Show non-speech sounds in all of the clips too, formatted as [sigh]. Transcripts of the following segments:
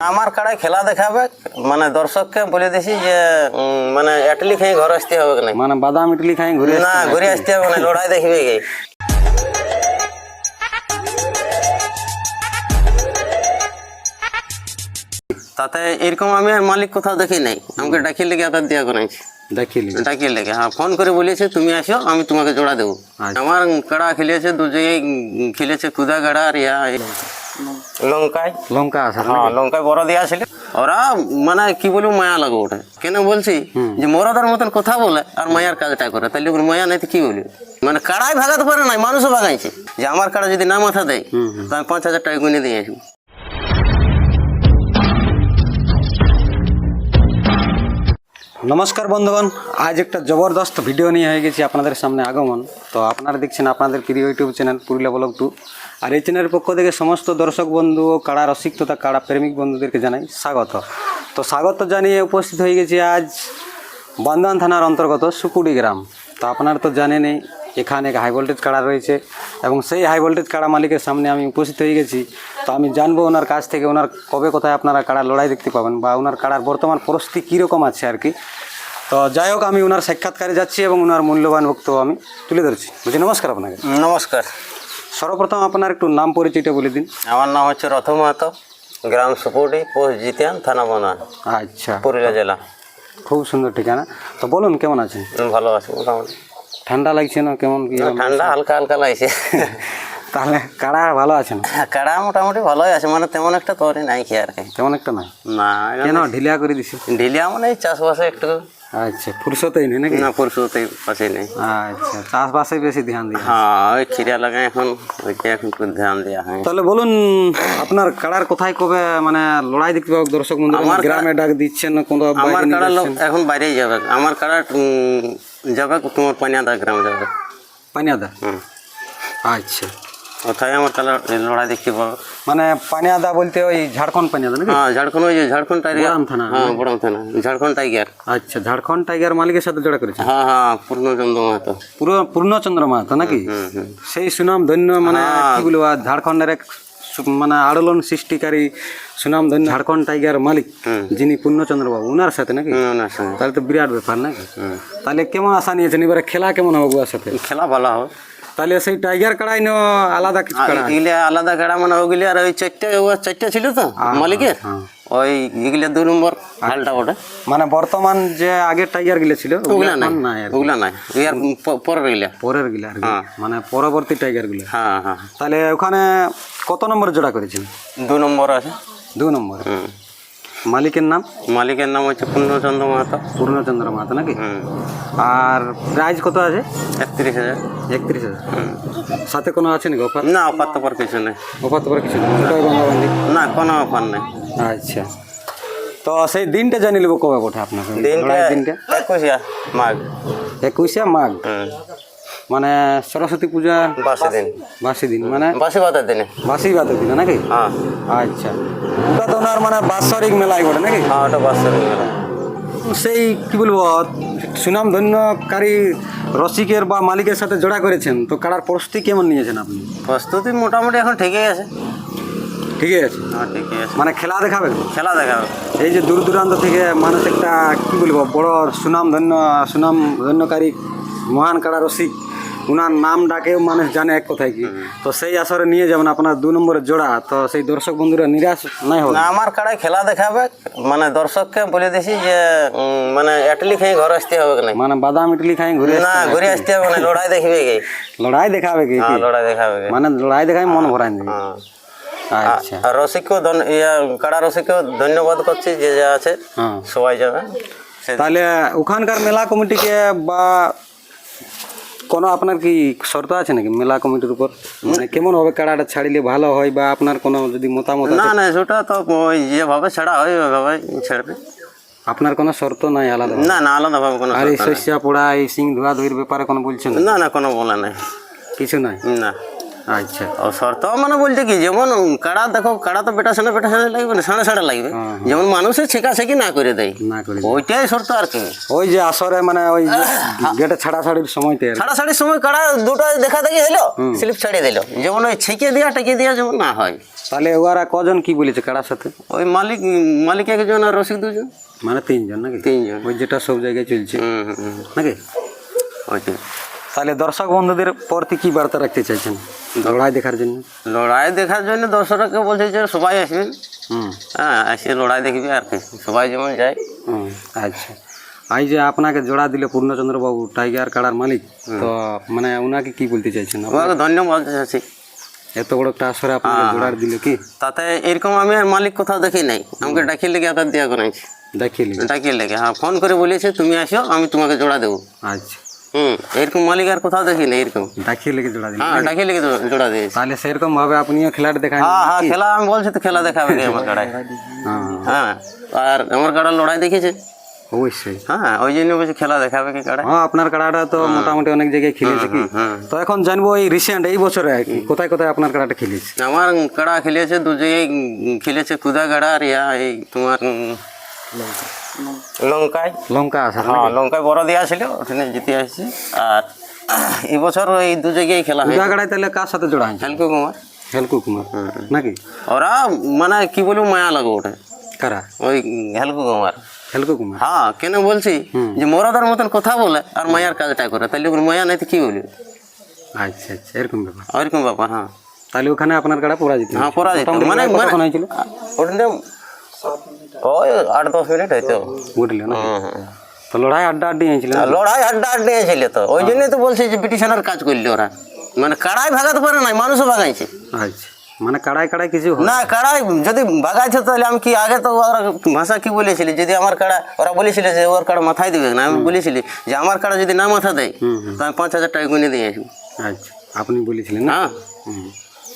আমার কাড়ায় খেলা দেখাবে মানে দর্শককে বলে দিছি যে মানে এটলি খেয়ে ঘর আসতে হবে না মানে বাদাম ইডলি খাই ঘুরে না ঘুরে আসতে হবে না লড়াই দেখবে গে তাতে এরকম আমি আর মালিক কোথাও দেখি নাই। আমাকে ডাকিয়ে লেগে আবার দেওয়া করাইছি দেখিলি ডাকিয়ে লেগে হ্যাঁ ফোন করে বলেছে তুমি আসো আমি তোমাকে জোড়া দেবো। আচ্ছা। আমার কাড়া খেলেছে দু জায়গায় খেলেছে কুদা গাড়া আর ইয়া লঙ্কায়। লঙ্কা আছে হ্যাঁ লঙ্কায় বড় দেওয়া ছিল। ওরা মানে কি বলব মায়া লাগো ওটা। কেন বলছি? যে মরাদার মতন কথা বলে আর মায়ার কাজটা করে। তাহলে ওর মায়া নাই কি বলি মানে কাড়াই ভাগাতে পারে নাই মানুষও ভাগাইছে। যে আমার কাড়া যদি না মাথা দেয় তো আমি পাঁচ হাজার টাকা গুনে দিয়ে আসব। নমস্কার বন্ধুগণ, আজ একটা জবরদস্ত ভিডিও নিয়ে হয়ে গেছি আপনাদের সামনে আগমন। তো আপনারা দেখছেন আপনাদের প্রিয় YouTube channel Purulia vlog two. আর এই চ্যানেলের পক্ষ থেকে সমস্ত দর্শক বন্ধু ও কাড়া রসিক তথা কাড়া প্রেমিক বন্ধুদেরকে জানাই স্বাগত। তো স্বাগত জানিয়ে উপস্থিত হয়ে গেছি আজ বান্দান থানার অন্তর্গত সুকুড়ি গ্রাম। তো আপনারা তো জানেনই এখানে হাই ভোল্টেজ কাড়া রয়েছে এবং সেই হাই ভোল্টেজ কাড়া মালিকের সামনে আমি উপস্থিত হয়ে গেছি। তো আমি জানব ওনার কাছ থেকে ওনার কবে কোথায় আপনারা কাড়া লড়াই দেখতে পাবেন বা ওনার কাড়ার বর্তমান পরিস্থিতি কীরকম আছে আর কি। তো যাই হোক আমি ওনার সাক্ষাৎকারে যাচ্ছি এবং ওনার মূল্যবান বক্তব্য আমি তুলে ধরছি। বলছি নমস্কার আপনাকে। নমস্কার। সর্বপ্রথম আপনার একটু নাম পরিচয়টা বলে দিন। আমার নাম হচ্ছে রথ মাহাতো গ্রাম সুপুরি পোস্ট জিতিয়ান থানা বনান আচ্ছা। পুরুলিয়া জেলা। খুব সুন্দর ঠিকানা। তো বলুন কেমন আছেন? ভালো আছি মোটামুটি। ঠান্ডা লাগছে না? কেমন কি ঠান্ডা হালকা হালকা লাগছে। [laughs] তাহলে কাড়া ভালো আছে না? কাড়া মোটামুটি ভালোই আছে মানে তেমন একটা তরি নাই কি আর কি তেমন একটা না না কেন ঢিলা করে দিছে? ঢিলিয়া মানে চাষবাসে একটু। আচ্ছা ফুরসতেই নেই নাকি? না পরশুতে পাশে নেই। আচ্ছা চাষবাসে বেশি ধ্যান দিই হ্যাঁ ওই খিরা লাগাই এখন ওইটা এখন ধ্যান দেওয়া হয়। তাহলে বলুন আপনার কাড়ার কোথায় কবে মানে লড়াই দেখতে পাবো? দর্শক বন্ধু আমার গ্রামে ডাক দিচ্ছেন কোনো আমার কাড়া এখন বাইরেই যাবে। আমার কাড়া যাবে তোমার পানিয়াদা গ্রাম যাবে পানিয়াদা? হুম। আচ্ছা। ওথায় আমার কালা লড়াই দেখতে পাবো মানে পানিয়াদা বলতে ওই ঝাড়খণ্ড পানিয়াদা নাকি? হ্যাঁ ঝাড়খণ্ড ওই ঝাড়খণ্ড টাইগার থানা হ্যাঁ বড়াম থানা ঝাড়খণ্ড টাইগার আচ্ছা ঝাড়খণ্ড টাইগার মালিকের সাথে জোড়া করেছে? হ্যাঁ হ্যাঁ পূর্ণচন্দ্র মাহাতো। পুরো পূর্ণচন্দ্র মাহাতো নাকি? সেই সুনাম ধন্য মানে কি বলব ঝাড়খণ্ডের এক মানে আড়লন সৃষ্টিকারী সুনাম ধন্য ঝাড়খণ্ড টাইগার মালিক যিনি পূর্ণচন্দ্র বাবু ওনার সাথে নাকি? তাহলে তো বিরাট ব্যাপার নাকি? তাহলে কেমন আশা নিয়েছেন? এবারে খেলা কেমন হবে ওর সাথে? খেলা ভালো হবে। তাহলে সেই টাইগার কাড়াই না আলাদা কিছু কাড়া? আলাদা কাড়া মানে ওগুলি আর ওই চারটে চারটে ছিল তো মালিকের। ওই এগুলি দু নম্বর হালটা ওটা মানে বর্তমান যে আগের টাইগার গিলে ছিল ওগুলা নাই। ওগুলা নাই। ওই আর পরের গিলা। পরের গিলা আর কি। মানে পরবর্তী টাইগারগুলো। হ্যাঁ হ্যাঁ। তাহলে ওখানে কত নম্বর জোড়া করেছেন? দু নম্বর আছে। দু নম্বর। মালিকের নাম? মালিকের নাম হচ্ছে পূর্ণচন্দ্র মাহাতো। পূর্ণচন্দ্র মাহাতো নাকি? আর প্রাইজ কত আছে? একত্রিশ হাজার। একত্রিশ হাজার। সাথে কোনো আছে নাকি অফার? না অফার তোফার কিছু নেই। অফার তো কিছু নেই। না কোনো অফার নেই। আচ্ছা। তো সেই দিনটা জানি নেব কবে ওঠে আপনাকে? দিনটা মাঘ। একুশে মাঘ? মানে সরস্বতী পূজা? বাসি দিন। বাসি দিন মানে? বাসি বাতের দিনে। বাসি বাতের দিন নাকি? হ্যাঁ। আচ্ছা। ওটা তো ওনার মানে বাৎসরিক মেলাই বটে নাকি? হ্যাঁ ওটা বাসের মেলা। সেই কি বলব সুনাম ধন্যকারী রসিকের বা মালিকের সাথে জোড়া করেছেন তো কারার প্রস্তুতি কেমন নিয়েছেন আপনি? প্রস্তুতি মোটামুটি এখন ঠিকই আছে। ঠিকই আছে হ্যাঁ ঠিকই আছে মানে খেলা দেখাবেন? খেলা দেখাবে। এই যে দূর দূরান্ত থেকে মানুষ একটা কি বলব বড় সুনাম ধন্য সুনাম ধন্যকারী মহান কাড়া রসিক উনার নাম ডাকেও মানুষ জানে এক কথায় কি। তো সেই আসরে নিয়ে যাবেন আপনার দু নম্বরের জোড়া। তো সেই দর্শক বন্ধুরা নিরাশ নাই হবে না আমার কাড়ায় খেলা দেখাবে। মানে দর্শককে বলে দিছি যে উম, মানে এটলি খেয়ে ঘর আসতে হবে না মানে বাদাম ইডলি খাই ঘুরে না ঘুরে আসতে হবে না লড়াই দেখবে কি? লড়াই দেখাবে কি হ্যাঁ লড়াই দেখাবে কি? মানে লড়াই দেখাই মন ভরাই দেবে হ্যাঁ। রসিককেও ধন্য- ইয়া কাড়া রসিককেও ধন্যবাদ করছি যে যা আছে হ্যাঁ। সবাই যাবে তাহলে ওখানকার মেলা কমিটিকে বা কোনো আপনার কি শর্ত আছে নাকি মেলা কমিটির উপর? মানে কেমন হবে কাড়াটা ছাড়িলে ভালো হয় বা আপনার কোনো যদি মতামত না না সেটা তো যেভাবে ছাড়া হয় ওইভাবে ছাড়বে। আপনার কোনো শর্ত নাই আলাদা? না না আলাদাভাবে কোনো আর এই শস্য পোড়া এই সিং ধোয়া ধুইর ব্যাপারে কোনো বলছেন? না না কোনো বলা নাই। কিছু নাই? না। আচ্ছা শর্ত। মানে বলতে কি যেমন কাড়া দেখো কাড়া তো বেটা লাগবে না সাড়ে সাড়ে লাগবে। যেমন মানুষের ছেঁকা ছেঁকি না করে দেয়। না করে ওইটাই শর্ত আর কি। ওই যে আসরে মানে ওই সময়তে ছাড়া ছাড়ির সময় কাড়া দুটো দেখা দেখি হলো স্লিপ ছাড়িয়ে দিল। যেমন ওই ছেঁকে দেওয়া টেকে দেওয়া যেমন না হয়। তাহলে ওরা কজন কি বলেছে কাড়ার সাথে? ওই মালিক মালিক একজন আর রসিক দুজন। মানে তিনজন নাকি? তিনজন। ওই যেটা সব জায়গায় চলছে। নাকি? ওইটাই। তাহলে দর্শক বন্ধুদের প্রতি কি বার্তা রাখতে চাইছেন? লড়াই দেখার জন্য? লড়াই দেখার জন্য দর্শককে বলছে যে সবাই আসবেন। হুম। হ্যাঁ এসে লড়াই দেখবি আর কি। সবাই যেমন যায়। হুম, আচ্ছা। এই যে আপনাকে জোড়া দিলে পূর্ণচন্দ্র বাবু টাইগার কাড়ার মালিক তো মানে ওনাকে কি বলতে চাইছেন? আপনি? ওকে ধন্যবাদ আছি এত বড় একটা আসরে আপনাকে জোড়া দিল কি? তাতে এরকম আমি আর মালিক কোথাও দেখি নাই। আমাকে ডাকিয়ে লেগে আদার দেওয়া করাইছি দেখিলি ডাকিয়ে লেগে হ্যাঁ ফোন করে বলেছে তুমি আসো আমি তোমাকে জোড়া দেবো। আচ্ছা। হুম। এরকম মালিক আর কোথাও দেখি না এরকম। লেগে জোড়া হ্যাঁ ডাকিয়ে লেগে জোড়া দিয়েছে। তাহলে সেরকম ভাবে আপনিও খেলাটা দেখান হ্যাঁ হ্যাঁ খেলা আমি বলছি তো খেলা দেখাবে কি আমার কাড়ায় হ্যাঁ। হ্যাঁ আর আমার কাড়া লড়াই দেখেছে অবশ্যই। হ্যাঁ ওই জন্য বলছি খেলা দেখাবে কি হ্যাঁ আপনার কাড়াটা তো মোটামুটি অনেক জায়গায় খেলেছে কি? তো এখন জানব এই রিসেন্ট এই বছরে আর কি কোথায় কোথায় আপনার কাড়াটা খেলেছে? আমার কাড়া খেলেছে দু জায়গায় খেলেছে কুদা কাড়া আর ইয়া এই তোমার লঙ্কায়। লঙ্কা আছে হ্যাঁ লঙ্কায় বড় দেওয়া ছিল ওখানে জিতে আসছে। আর এবছর ওই দু জায়গায় খেলা হয় কাড়ায় তাহলে কার সাথে জোড়া হয়েছে? হেলকো কুমার। হেলকু কুমার নাকি? ওরা মানে কি বলব মায়া লাগো ওটা কারা? ওই হেলকো কুমার। হেলকু কুমার? হ্যাঁ কেন বলছি? যে মরদার মতন কথা বলে আর মায়ার কাজটা করে। তাহলে ওর মায়া নাই তো কি বলবে? আচ্ছা আচ্ছা এরকম ব্যাপার। ওইরকম ব্যাপার হ্যাঁ। তাহলে ওখানে আপনার কাড়া পরাজিত হ্যাঁ পড়া যেত মোটামুটি মানে মানে হয়েছিল? ওটা ওই আট দশ মিনিট হয়তো বুঝলে না। তো লড়াই আড্ডা আড্ডি হয়েছিল লড়াই আড্ডা তো। ওই জন্যই তো বলছি যে কাজ করলি ওরা। মানে কাড়াই ভাগাতে পারে নাই মানুষও ভাগাইছে। আচ্ছা। মানে কাড়াই কাড়াই কিছু না কাড়াই যদি ভাগাইছে তাহলে আমি কি আগে তো ওরা ভাষা কি বলেছিলি? যদি আমার কাড়া ওরা বলেছিল যে ওর কাড়া মাথায় দিবে। না আমি বলেছিলি যে আমার কাড়া যদি না মাথা দেয় তো আমি পাঁচ হাজার টাকা গুনে দিয়ে আসব। আচ্ছা। আপনি বলেছিলেন না? হ্যাঁ। হুম।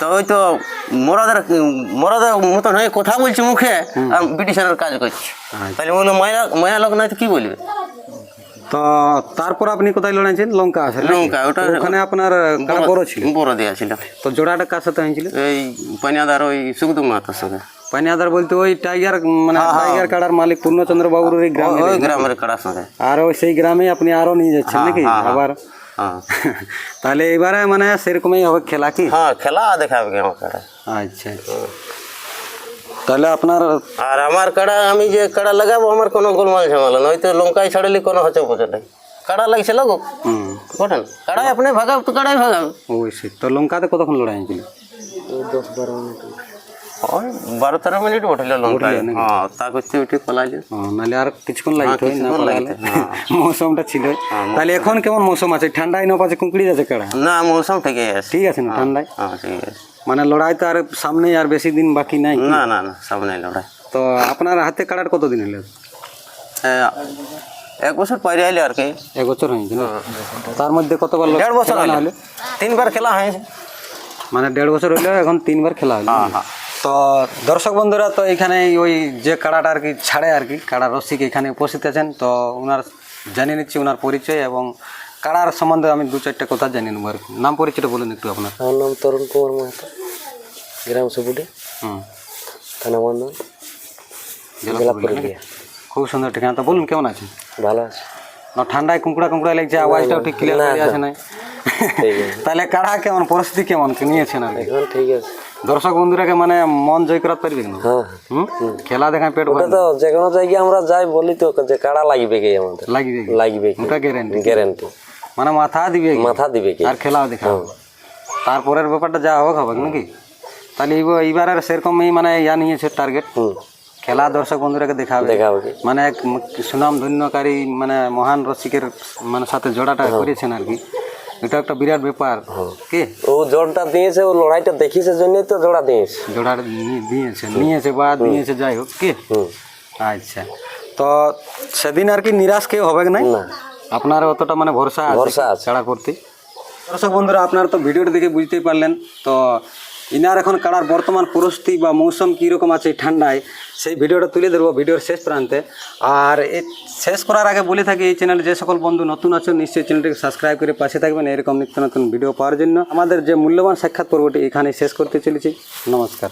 তো ওই তো মরাদের মরাদের মতন হয়ে কথা বলছি মুখে আর ব্রিটিশানের কাজ করছে। আচ্ছা। তাহলে বলল মায়া মায়া লোক নাই তো কি বলবে? তো তারপর আপনি কোথায় লড়াইছেন? লঙ্কা আছে নাকি? লঙ্কা ওটা তো ওখানে আপনার কাড়া বড় ছিল। বড় দেওয়া ছিল। তো জোড়াটা কার সাথে হয়েছিল? এই পানিয়াদার ওই সুখদুম মাতার সঙ্গে পানিয়াদার বলতে ওই টাইগার মানে টাইগার কাড়ার মালিক পূর্ণচন্দ্র বাবুর ওই গ্রামে ওই গ্রামের কাড়ার সঙ্গে আর ওই সেই গ্রামে আপনি আরও নিয়ে যাচ্ছেন নাকি? আবার হ্যাঁ। [laughs] তাহলে এবারে মানে সেরকমই হবে খেলা কি? হ্যাঁ খেলা দেখাবে আমার কাড়া আচ্ছা তাহলে আপনার আর আমার কাড়া আমি যে কাড়া লাগাবো আমার কোনো গোলমাল ঝামেলা নয় তো লঙ্কায় ছাড়লি কোনো হচ্ছে পচে নাই। কাড়া লাগছে লাগুক। হুম। ঘটেন কাড়াই আপনি ভাগাব তো কাড়াই ভাগাবে অবশ্যই তো লঙ্কাতে কতক্ষণ লড়াই হয়েছিল? ওই বারো তেরো মিনিট উঠল লঙ্কায় হ্যাঁ তা করতে উঠে পালাইলে ও, নাহলে আর কিছুক্ষণ লাগতো না কিছুক্ষণ পালা লাগতো, গেলে। মৌসুমটা ছিল তাহলে এখন কেমন মৌসুম আছে ঠান্ডায় না পাচ্ছে কুঁকড়ি যাচ্ছে কাড়া না মৌসুম ঠিকই আছে ঠিক আছে না ঠান্ডায় হ্যাঁ ঠিক আছে মানে লড়াই তো আর সামনে আর বেশি দিন বাকি নাই না না না সামনে লড়াই তো আপনার হাতে কাড়ার কতদিন হলো হ্যাঁ, এক বছর পাইরে আইলে আর কি এক বছর হয়েছে না তার মধ্যে কতবার ল- দেড় বছর খেলা হলে হলো তিনবার খেলা হয়েছে মানে দেড় বছর হলো এখন তিনবার খেলা হলো হ্যাঁ হ্যাঁ তো দর্শক বন্ধুরা তো এখানে ওই যে কাড়াটা আর কি ছাড়ে আর কি কাড়া রসিক এখানে উপস্থিত আছেন। তো ওনার জানিয়ে নিচ্ছি ওনার পরিচয় এবং কাড়ার সম্বন্ধে আমি দু চারটে কথা জানিয়ে নেব আর কি। নাম পরিচয়টা বলুন একটু আপনার। আমার নাম তরুণ কুমার মাহাতো গ্রাম সুপুটি হুম। থানা বন্ধন জেলা জেলা পুরুলিয়া। খুব সুন্দর ঠিকানা। তো বলুন কেমন আছেন? ভালো আছে। না ঠান্ডায় কুঁকড়া কুঁকড়া লাগছে আওয়াজটাও ঠিক ক্লিয়ার হয়ে আছে না তাহলে কাড়া কেমন পরিস্থিতি কেমন নিয়েছেন আর? এখন ঠিক আছে। দর্শক বন্ধুরাকে মানে মন জয় করাতে পারবে না হ্যাঁ। হুম? খেলা দেখায় পেট ভরে তো যে কোনো জায়গায় আমরা যাই বলি তো যে কাড়া লাগবে কি আমাদের? লাগবে লাগবে ওটা গ্যারেন্টি গ্যারেন্টি মানে মাথা দিবে? মাথা দিবে কি? আর খেলাও দেখা তারপরের ব্যাপারটা যা হবে হবে নাকি? তাহলে এইবার আর সেরকমই মানে ইয়া নিয়েছে টার্গেট খেলা দর্শক বন্ধুরাকে দেখাবে দেখাবে মানে এক সুনাম ধন্যকারী মানে মহান রসিকের মানে সাথে জোড়াটা করেছেন আর কি। এটা একটা বিরাট ব্যাপার। কি? ও জোরটা দিয়েছে ও লড়াইটা দেখিয়েছে জন্যই তো জোড়া দিয়েছে। জোড়া দিয়েছে নিয়েছে বা দিয়েছে যাই হোক কি? আচ্ছা। তো সেদিন আর কি নিরাশ কেউ হবে না। আপনার অতটা মানে ভরসা ভরসা ছাড়া করতে? দর্শক বন্ধুরা আপনারা তো ভিডিওটা দেখে বুঝতেই পারলেন। তো ইনার এখন কাড়ার বর্তমান পরিস্থিতি বা মৌসুম কীরকম আছে এই ঠান্ডায়, সেই ভিডিওটা তুলে ধরবো ভিডিওর শেষ প্রান্তে। আর শেষ করার আগে বলে থাকি, এই চ্যানেলে যে সকল বন্ধু নতুন আছেন, নিশ্চয়ই চ্যানেলটিকে সাবস্ক্রাইব করে পাশে থাকবেন। এরকম নিত্য নতুন ভিডিও পাওয়ার জন্য। আমাদের যে মূল্যবান সাক্ষাৎ পর্বটি এখানে শেষ করতে চলেছি। নমস্কার।